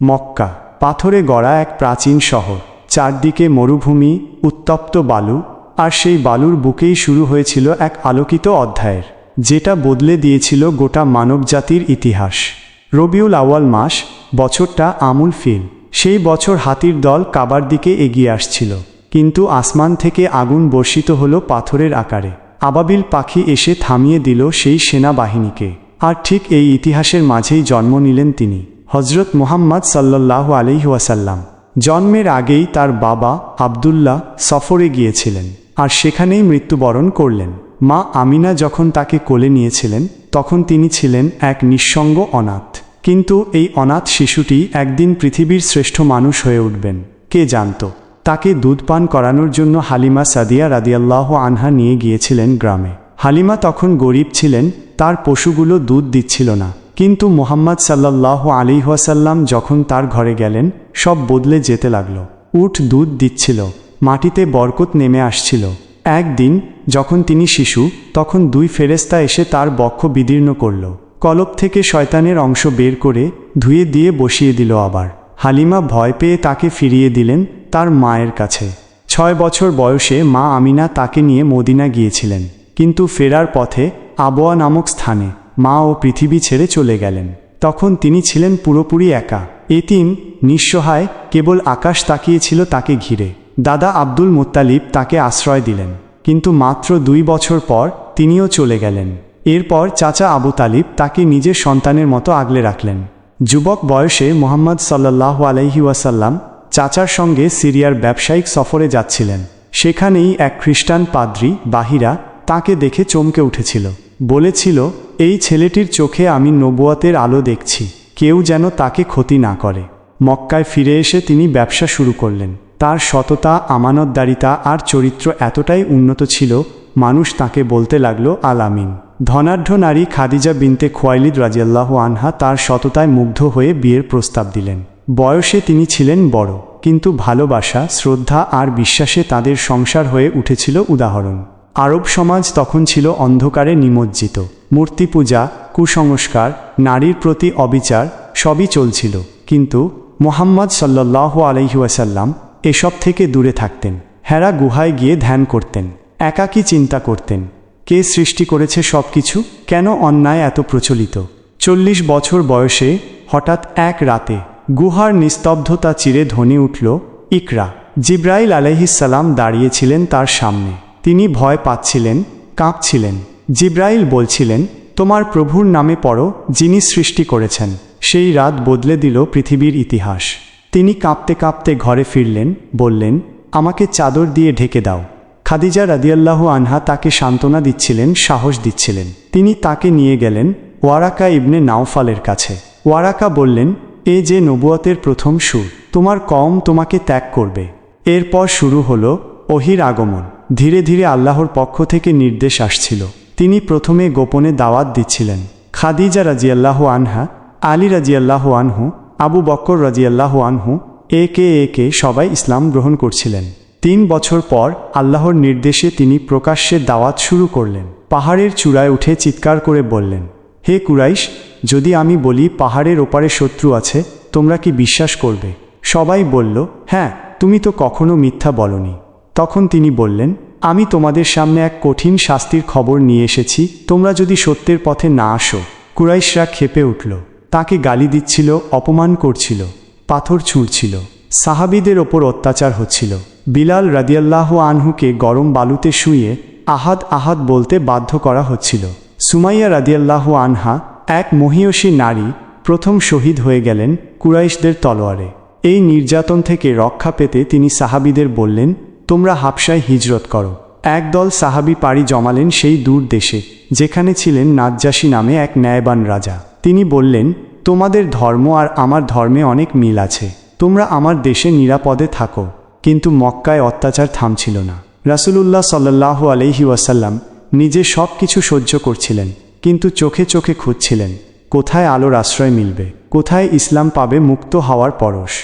মক্কা, পাথরে গড়া এক প্রাচীন শহর। চারদিকে মরুভূমি, উত্তপ্ত বালু, আর সেই বালুর বুকেই শুরু হয়েছিল এক আলোকিত অধ্যায়ের, যেটা বদলে দিয়েছিল গোটা মানবজাতির ইতিহাস। রবিউল আওয়াল মাস, বছরটা আমুল ফিল। সেই বছর হাতির দল কাবার দিকে এগিয়ে আসছিল, কিন্তু আসমান থেকে আগুন বর্ষিত হলো পাথরের আকারে। আবাবিল পাখি এসে থামিয়ে দিল সেই সেনাবাহিনীকে। আর ঠিক এই ইতিহাসের মাঝেই জন্ম নিলেন তিনি। হজরত মোহাম্মদ সাল্লাহ আলহিহাসাল্লাম জন্মের আগেই তার বাবা আবদুল্লাহ সফরে গিয়েছিলেন আর সেখানেই মৃত্যুবরণ করলেন। মা আমিনা যখন তাকে কোলে নিয়েছিলেন, তখন তিনি ছিলেন এক নিঃসঙ্গ অনাথ। কিন্তু এই অনাথ শিশুটি একদিন পৃথিবীর শ্রেষ্ঠ মানুষ হয়ে উঠবেন। কে জানত? তাকে দুধ পান করানোর জন্য হালিমা সাদিয়া রাদিয়াল্লাহ আনহা নিয়ে গিয়েছিলেন গ্রামে। হালিমা তখন গরিব ছিলেন, তার পশুগুলো দুধ দিচ্ছিল না। কিন্তু মোহাম্মদ সাল্লাহ আলিহাসাল্লাম যখন তার ঘরে গেলেন, সব বদলে যেতে লাগল। উঠ দুধ দিচ্ছিল, মাটিতে বরকত নেমে আসছিল। একদিন, যখন তিনি শিশু, তখন দুই ফেরেস্তা এসে তার বক্ষ বিদীর্ণ করল। কলপ থেকে শয়তানের অংশ বের করে ধুয়ে দিয়ে বসিয়ে দিল আবার। হালিমা ভয় পেয়ে তাকে ফিরিয়ে দিলেন তার মায়ের কাছে। ছয় বছর বয়সে মা আমিনা তাকে নিয়ে মদিনা গিয়েছিলেন। কিন্তু ফেরার পথে আবোয়া নামক স্থানে মা ও পৃথিবী ছেড়ে চলে গেলেন। তখন তিনি ছিলেন পুরোপুরি একা। এতিম নিঃসহায় কেবল আকাশ তাকিয়েছিল তাকে ঘিরে। দাদা আব্দুল মোত্তালিব তাকে আশ্রয় দিলেন। কিন্তু মাত্র দুই বছর পর তিনিও চলে গেলেন। এরপর চাচা আবু তালিব তাকে নিজের সন্তানের মতো আগলে রাখলেন। যুবক বয়সে মোহাম্মদ সাল্লাহ আলাইহি ওয়াসাল্লাম চাচার সঙ্গে সিরিয়ার ব্যবসায়িক সফরে যাচ্ছিলেন। সেখানেই এক খ্রিস্টান পাদ্রী বাহিরা তাকে দেখে চমকে উঠেছিল। বলেছিল, এই ছেলেটির চোখে আমি নবুয়াতের আলো দেখছি, কেউ যেন তাকে ক্ষতি না করে। মক্কায় ফিরে এসে তিনি ব্যবসা শুরু করলেন। তার সততা, আমানতদারিতা আর চরিত্র এতটাই উন্নত ছিল, মানুষ তাকে বলতে লাগল আলামিন ধনাঢ্য নারী খাদিজা বিনতে খোয়াইলিদ রাজিয়াল্লাহ আনহা তার সততায় মুগ্ধ হয়ে বিয়ের প্রস্তাব দিলেন। বয়সে তিনি ছিলেন বড়, কিন্তু ভালোবাসা, শ্রদ্ধা আর বিশ্বাসে তাদের সংসার হয়ে উঠেছিল উদাহরণ। আরব সমাজ তখন ছিল অন্ধকারে নিমজ্জিত। মূর্তি পূজা, কুসংস্কার, নারীর প্রতি অবিচার সবই চলছিল। কিন্তু মোহাম্মদ সাল্লাহ আলহিউসাল্লাম এসব থেকে দূরে থাকতেন। হেরা গুহায় গিয়ে ধ্যান করতেন, একাকী চিন্তা করতেন। কে সৃষ্টি করেছে সব কিছু কেন অন্যায় এত প্রচলিত? চল্লিশ বছর বয়সে হঠাৎ এক রাতে গুহার নিস্তব্ধতা চিরে ধ্বনি উঠল, ইকরা। জিব্রাইল আলহিসাল্লাম দাঁড়িয়েছিলেন তার সামনে। তিনি ভয় পাচ্ছিলেন, কাঁপছিলেন। জিব্রাইল বলছিলেন, তোমার প্রভুর নামে পড়ো, যিনি সৃষ্টি করেছেন। সেই রাত বদলে দিল পৃথিবীর ইতিহাস। তিনি কাঁপতে কাঁপতে ঘরে ফিরলেন, বললেন, আমাকে চাদর দিয়ে ঢেকে দাও। খাদিজা রাদিয়াল্লাহ আনহা তাকে সান্ত্বনা দিচ্ছিলেন, সাহস দিচ্ছিলেন। তিনি তাকে নিয়ে গেলেন ওয়ারাকা ইবনে নাওফালের কাছে। ওয়ারাকা বললেন, এ যে নবুয়তের প্রথম সুর, তোমার কম তোমাকে ত্যাগ করবে। এরপর শুরু হলো অহির আগমন। ধীরে ধীরে আল্লাহর পক্ষ থেকে নির্দেশ আসছিল। তিনি প্রথমে গোপনে দাওয়াত দিচ্ছিলেন। খাদিজা রাজিয়াল্লাহ আনহা, আলী রাজিয়াল্লাহ আনহু, আবু বক্কর রাজিয়াল্লাহ আনহু একে একে সবাই ইসলাম গ্রহণ করছিলেন। তিন বছর পর আল্লাহর নির্দেশে তিনি প্রকাশ্যে দাওয়াত শুরু করলেন। পাহাড়ের চূড়ায় উঠে চিৎকার করে বললেন, হে কুরাইশ, যদি আমি বলি পাহাড়ের ওপারে শত্রু আছে, তোমরা কি বিশ্বাস করবে? সবাই বলল হ্যাঁ তুমি তো কখনো মিথ্যা বলনি। তখন তিনি বললেন, আমি তোমাদের সামনে এক কঠিন শাস্তির খবর নিয়ে এসেছি। তোমরা যদি সত্যের পথে না আসো, কুরাইশরা খেপে উঠল। তাকে গালি দিচ্ছিল, অপমান করছিল, পাথর ছুঁড়ছিল, সাহাবিদের ওপর অত্যাচার হচ্ছিল। বিলাল রাদিয়াল্লাহ আনহুকে গরম বালুতে শুয়ে আহাদ আহাদ বলতে বাধ্য করা হচ্ছিল। সুমাইয়া রাদিয়াল্লাহ আনহা, এক মহিয়সী নারী, প্রথম শহীদ হয়ে গেলেন কুরাইশদের তলোয়ারে। এই নির্যাতন থেকে রক্ষা পেতে তিনি সাহাবিদের বললেন তোমরা হাবসায় হিজরত করো। একদল সাহাবি পাড়ি জমালেন সেই দূর দেশে, যেখানে ছিলেন নাজ্জাসী নামে এক ন্যায়বান রাজা। তিনি বললেন, তোমাদের ধর্ম আর আমার ধর্মে অনেক মিল আছে। তোমরা আমার দেশে নিরাপদে থাকো। কিন্তু মক্কায় অত্যাচার থামছিল না। রাসুলুল্লাহ সাল্লাহ আলহি ওয়াসাল্লাম নিজে সব কিছু সহ্য করছিলেন, কিন্তু চোখে চোখে খুঁজছিলেন, কোথায় আলোর আশ্রয় মিলবে, কোথায় ইসলাম পাবে মুক্ত হওয়ার পরশ।